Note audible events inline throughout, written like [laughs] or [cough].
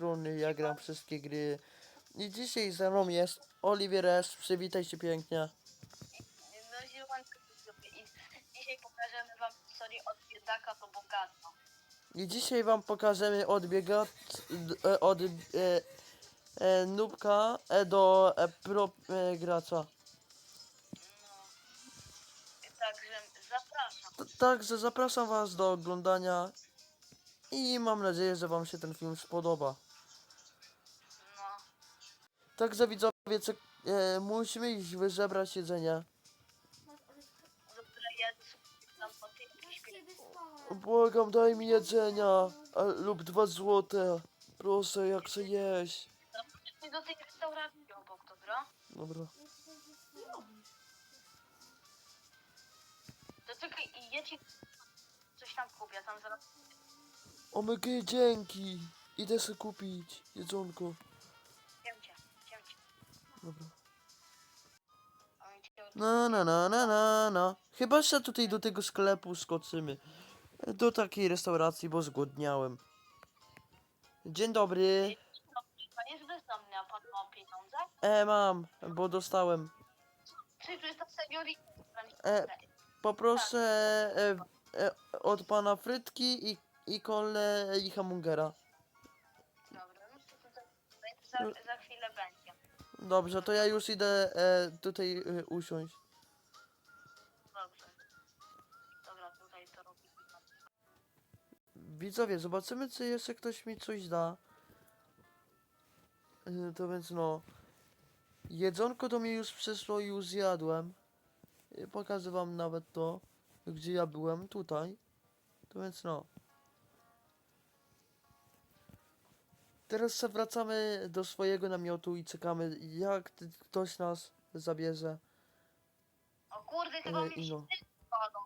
strony, ja gram wszystkie gry. I dzisiaj ze mną jest Oliver S. Przywitaj się pięknie. No i dzisiaj pokażemy wam historię od biedaka do bogata. I dzisiaj wam pokażemy od biega, e, od e, e, nubka e, do e, pro e, gracza. No. Także zapraszam. T- Także zapraszam was do oglądania i mam nadzieję, że wam się ten film spodoba. Także widzowie, czek- e, musimy iść wyżebrać śpię. Błagam, daj mi jedzenia a, lub dwa złote. Proszę, jak chcę jeść. Do tej restauracji obok, dobra? Dobra. To czekaj, i ja ci coś tam kupię, tam zaraz... Omega, dzięki. Idę sobie kupić jedzonko. Dobra. No, no, no, no, no, no. Chyba że tutaj do tego sklepu skoczymy. Do takiej restauracji, bo zgłodniałem. Dzień dobry. Pan jest bezdomny, a pan ma pieniądze? E, mam, bo dostałem. Czy tu jest ta seniorita? E, Poproszę e, e, od pana frytki i, i kole i hamburgera. Dobra, no to tutaj za, za chwilę. Dobrze, to ja już idę e, tutaj e, usiąść. Dobrze. Dobra, tutaj to robimy. Widzowie, zobaczymy, czy jeszcze ktoś mi coś da. E, To więc no. Jedzonko do mnie już przyszło i już zjadłem. E, Pokażę wam nawet to, gdzie ja byłem, tutaj. To więc no. Teraz wracamy do swojego namiotu i czekamy, jak ktoś nas zabierze. O kurde, chyba E, mi się no. spadł.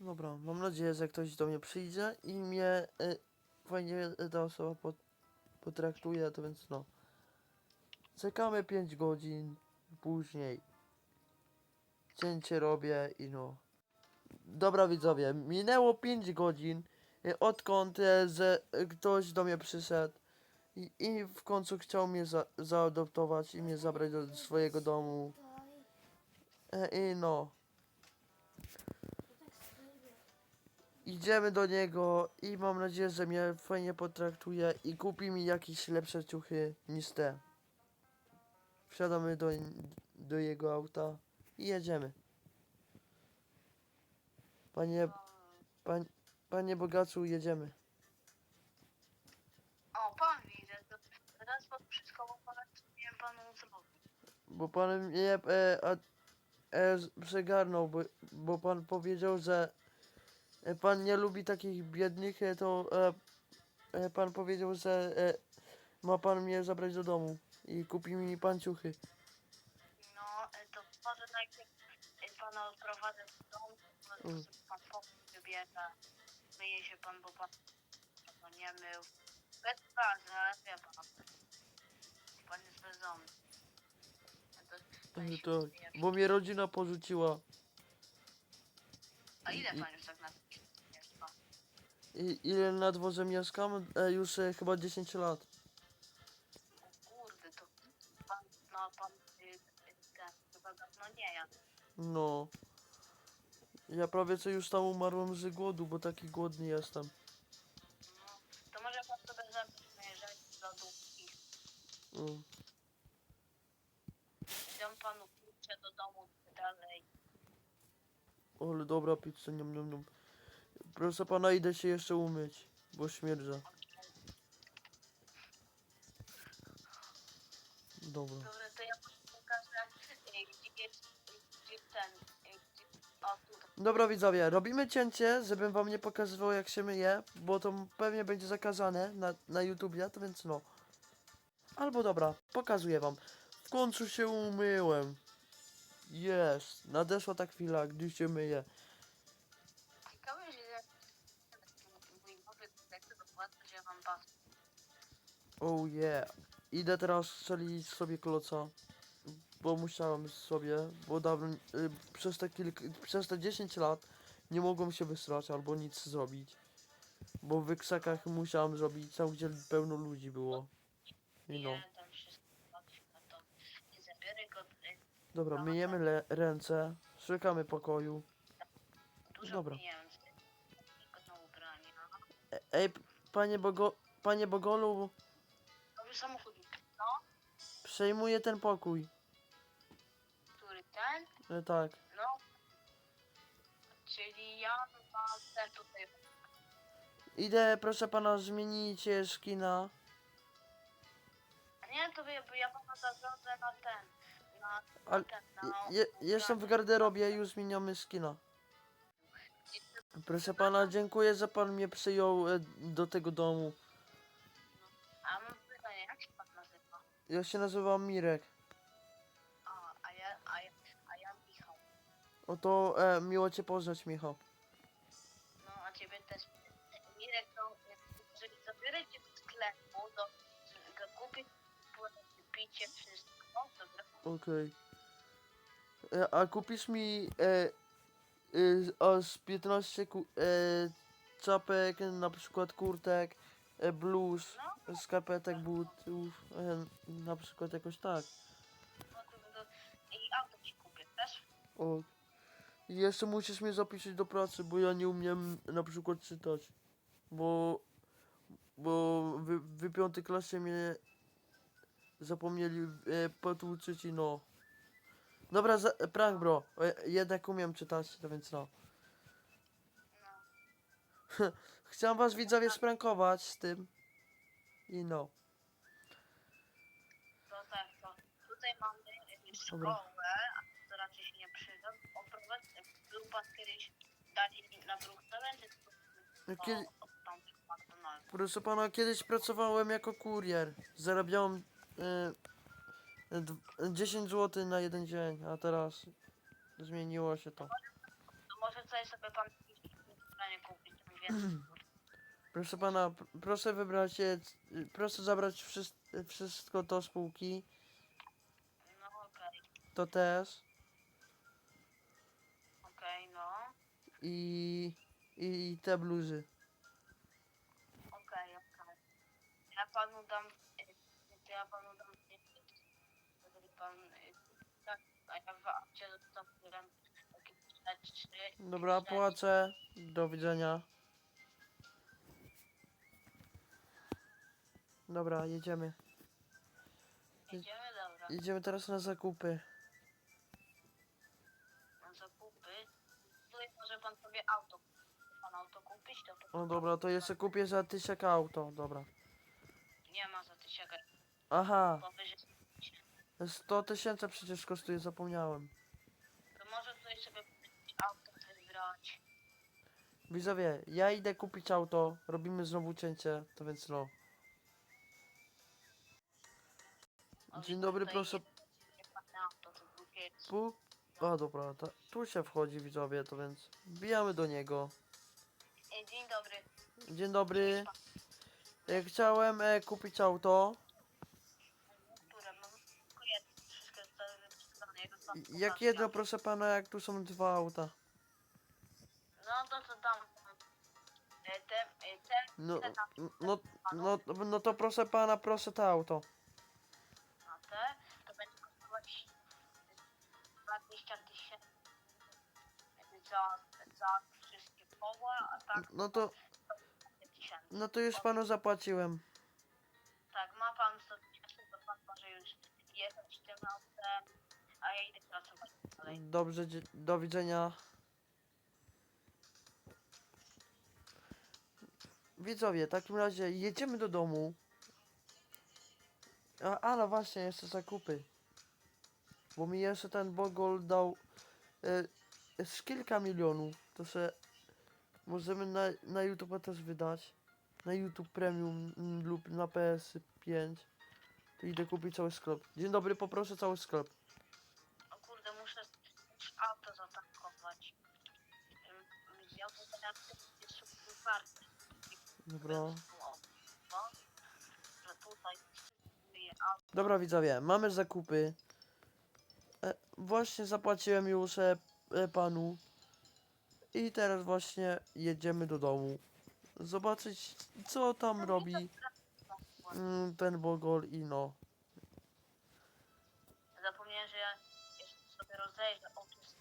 Dobra, mam nadzieję, że ktoś do mnie przyjdzie i mnie e, fajnie ta osoba pot, potraktuje, to więc no. Czekamy 5 godzin później. Cięcie robię i no. Dobra widzowie, minęło 5 godzin e, odkąd że e, ktoś do mnie przyszedł i, i w końcu chciał mnie za, zaadoptować i mnie zabrać do swojego domu. E, I no. Idziemy do niego i mam nadzieję, że mnie fajnie potraktuje i kupi mi jakieś lepsze ciuchy niż te. Wsiadamy do, do jego auta i jedziemy. Panie, pań, panie Bogacu, jedziemy. O, pan widzę, to teraz pan wszystko powiem panu zrobić. Bo pan mnie e, a, e, przegarnął, bo, bo pan powiedział, że e, pan nie lubi takich biednych, e, to e, e, pan powiedział, że e, ma pan mnie zabrać do domu i kupi mi pan ciuchy. No, e, to może najpierw e, pana odprowadzę do domu, to Mm. Pan wybierze, myje się pan, bo pan tego nie mył. Bez twarzy, ale wie pan, pan jest bezdomny. E, To, pan E, się Tak, wybierze. bo mnie rodzina porzuciła. A ile pan już tak na mieszka? I, ile na dworze mieszkam? E, już e, chyba 10 lat. O kurde, to pan, no pan, y, y, ten, chyba dawno nie jadł. No. Ja prawie co już tam umarłem z głodu, bo taki głodny jestem. No, to może pan sobie zabrać rzeczy do lodówki. Mm. Dam panu klucze do domu dalej. Ale dobra pizza, niam, niam, niam. Proszę pana, idę się jeszcze umyć, bo śmierdzę. Dobra. Dobra, Dobra widzowie, robimy cięcie, żebym wam nie pokazywał jak się myje, bo to pewnie będzie zakazane na, na YouTubie, to więc no. Albo dobra, pokazuję wam. W końcu się umyłem. Jest, nadeszła ta chwila, gdy się myję. Ciekawe, że mam pas. Oh yeah. Idę teraz strzelić sobie kloca. Bo musiałem sobie, bo dawno, y, przez te kilk, przez te 10 lat nie mogłem się wysrać albo nic zrobić. Bo w krzakach musiałem zrobić tam, gdzie pełno ludzi było. I no. Nie, tam wszystko patrz na to. Nie zabieraj go. y, Dobra, myjemy le- ręce, szukamy pokoju. Dużo Dobra. pieniędzy. Tylko na ubrania. E- Ej, panie Bogo... Panie Bogolu, Nowy samochodzik. No, przejmuję ten pokój. Ten? E, tak. No. Czyli ja mam ten tutaj. Idę, proszę pana, zmienić e, nie, to ja, bo ja pana zagrodzę na ten. Na, na Ale ten. Na, Je, jestem w garderobie, już zmieniamy skina. Proszę pana, dziękuję, że pan mnie przyjął e, do tego domu. A mam pytanie, jak się pan nazywa? Ja się nazywam Mirek. Oto e, miło cię poznać, Michał. No, a ciebie też. Mirek, to jeżeli zabiorę cię do sklepu, to kupię, picie, wszystko, dobra? Okej. E, A kupisz mi e, e, o, z 15 ku, e, czapek, na przykład kurtek, e, bluz, skarpetek, butów, e, na przykład jakoś tak. No to, to, I auto ci kupię też. O. I jeszcze musisz mnie zapisać do pracy, bo ja nie umiem na przykład czytać. Bo, bo wy, wy piątej klasie mnie zapomnieli e, potłuczyć i no. Dobra, za, prank bro. E, jednak umiem czytać, to więc no. No. [laughs] Chciałem was widzowie sprankować z tym. I no. To tak, to tutaj mamy szkołę, Dobra. a to raczej się nie przyda. Oprowadź, dali na czy to Kiedy, McDonald's? proszę pana, kiedyś pracowałem jako kurier. Zarabiałem e, dw- 10 zł na jeden dzień, a teraz zmieniło się to. To może coś sobie pan kupić, [clears throat] Proszę pana, p- proszę wybrać, e, c- y, proszę zabrać wszystko, wszystko to z półki, no okej, to też i, i te bluzy. okej, okej. Ja panu dam, y, to ja panu dam, y, jeżeli pan, y, tak, a ja w aucie zostawiam jakieś rzeczy. Dobra, rzeczy. płacę, do widzenia. Dobra, jedziemy. Jedziemy, dobra. Jedziemy teraz na zakupy. No dobra, to jeszcze kupię za tysiak auto, dobra. nie ma za tysiaka Aha, powyżej. 100 tysięcy przecież kosztuje, zapomniałem. To może tutaj sobie kupić auto wybrać. Widzowie, ja idę kupić auto, robimy znowu cięcie, to więc no. O, Dzień dobry, tutaj proszę. jest ładne auto, to drugie jest. Pu... A dobra, ta, tu się wchodzi widzowie, to więc wbijamy do niego. Dzień dobry. E, chciałem e, kupić auto. Które? Wszystko jest wyprzedzone. Jak, I- jedno, proszę pana, jak tu są dwa auta. No to co tam? E, Te, e, te, No, te tam, no, no, no to proszę pana, proszę to auto. a te, to będzie kosztować 20 tysięcy za, za wszystkie koła, a tak No to. No to już panu zapłaciłem. Tak, ma pan 100 tysięcy, to pan może już jechać tym autem, a ja idę pracować dalej. Dobrze, dzie- do widzenia. Widzowie, w takim razie jedziemy do domu. A, a no właśnie, jeszcze zakupy. Bo mi jeszcze ten Bogol dał e, z kilka milionów. To się możemy na, na YouTube też wydać. Na YouTube Premium mm, lub na PS5. To idę kupić cały sklep. Dzień dobry, poproszę cały sklep. O kurde, muszę już auto zatankować. Ym, Ja jest super warty. Dobra. Że tutaj auto. Dobra widzowie, mamy zakupy. E, właśnie zapłaciłem już e, e, panu. I teraz właśnie jedziemy do domu. Zobaczyć co tam robi mm, ten Bogol i no. Zapomniałem, że ja jeszcze sobie rozejrzę. O, tu jest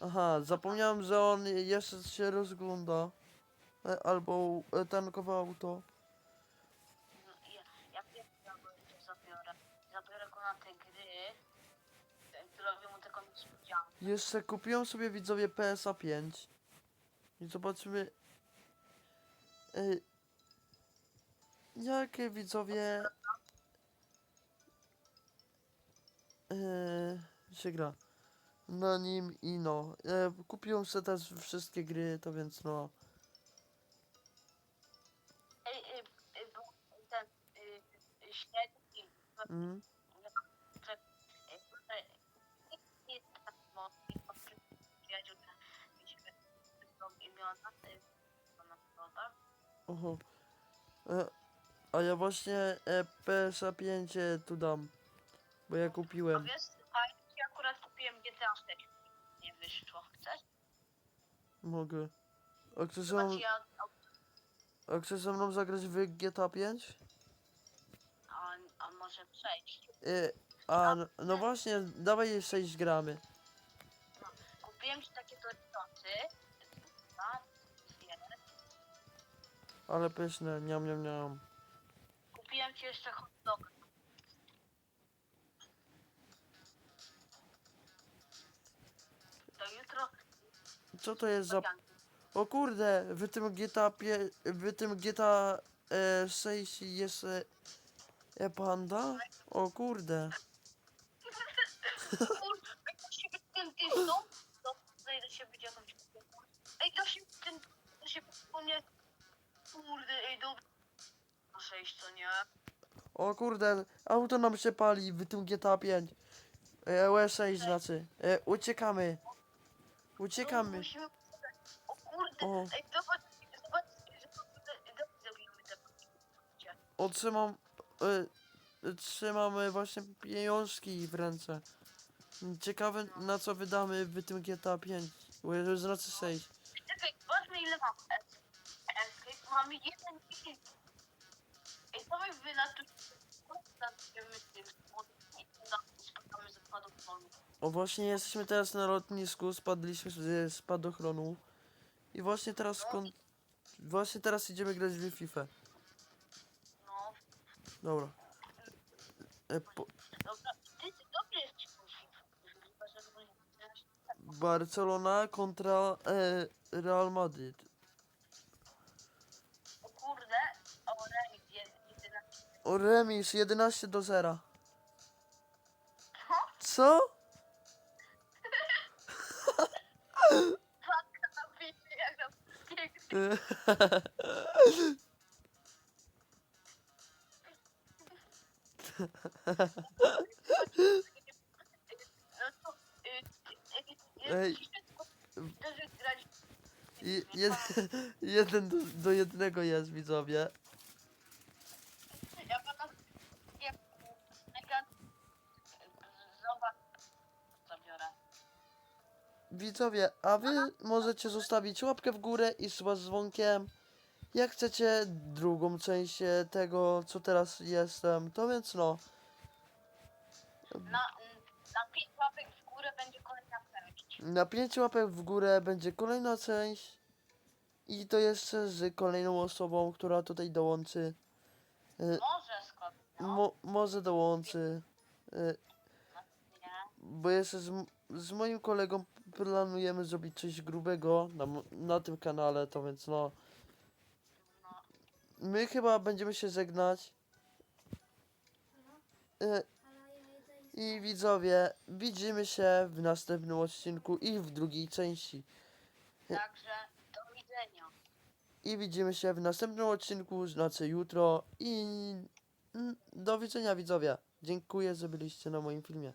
Aha, zapomniałem, że on jeszcze się rozgląda. E, Albo e, tankowe auto. No, ja, ja pierwszy go. Zabiorę go na te gry. e, Zrobię mu taką niespodziankę. Jeszcze kupiłem sobie widzowie PSA 5. I zobaczymy. E, jakie widzowie. E, się gra. Na nim i no. E, kupiłem sobie też wszystkie gry, to więc no. Ej, ej, ej, bo ten y, y. Mm. Ej, tutaj nie jest tak mocny. Przyjaciół, imiona. y. Oho. E, a ja właśnie e, PSA 5 e, tu dam. Bo ja A kupiłem. wiesz, a ja akurat kupiłem GTA 6. Nie wyszło. Chcesz? Mogę. A chcesz ze Zobacz, mną, ja, a chcesz ze mną zagrać w GTA 5? a, a może przejść. E, a no, no właśnie, dawaj je 6 gramy. Kupiłem ci takie dorytoty. Ale pyszne, niam niam niam. Kupiłem ci jeszcze hot dog. To jutro Co to jest za... O kurde, w tym GTA pie... w tym GTA e, 6 jest e, e, panda? O kurde. [laughs] kurde, auto nam się pali w tym GTA 5. E, US6 znaczy. E, uciekamy. No, Uciekamy. musimy... O kurde, O. ej, zobacz, zobacz, zobacz, zrobimy te Otrzymam. E, trzymamy właśnie pieniążki w ręce. Ciekawe na co wydamy w tym GTA 5. Bo znaczy 6. Czekaj, zobaczmy ile mam. Escape mamy jeden film. Ej, co my O właśnie jesteśmy teraz na lotnisku, spadliśmy z spadochronu. I właśnie teraz skąd... Właśnie teraz idziemy grać w FIFA. No, Dobra. E, po, Barcelona kontra e, Real Madrid. O remis 11 do 0. Co? Co? Patka na pięcie, jak na pięknie. E, No to... y, y, y, Ej. grać... Jed, jeden do, do jednego jest widzowie. Widzowie, a wy możecie zostawić łapkę w górę i suba z dzwonkiem. Jak chcecie drugą część e, tego, co teraz jestem, to więc no. Na, na pięć łapek w górę będzie kolejna część. Na łapek w górę będzie kolejna część. I to jeszcze z kolejną osobą, która tutaj dołączy. E, Może skąd? No, Mo, może dołączy. E, nie. Bo jeszcze z, z moim kolegą planujemy zrobić coś grubego na, na tym kanale, to więc no. My chyba będziemy się żegnać. E, I widzowie, widzimy się w następnym odcinku i w drugiej części. także do widzenia. I widzimy się w następnym odcinku, znaczy jutro. I do widzenia widzowie. Dziękuję, że byliście na moim filmie.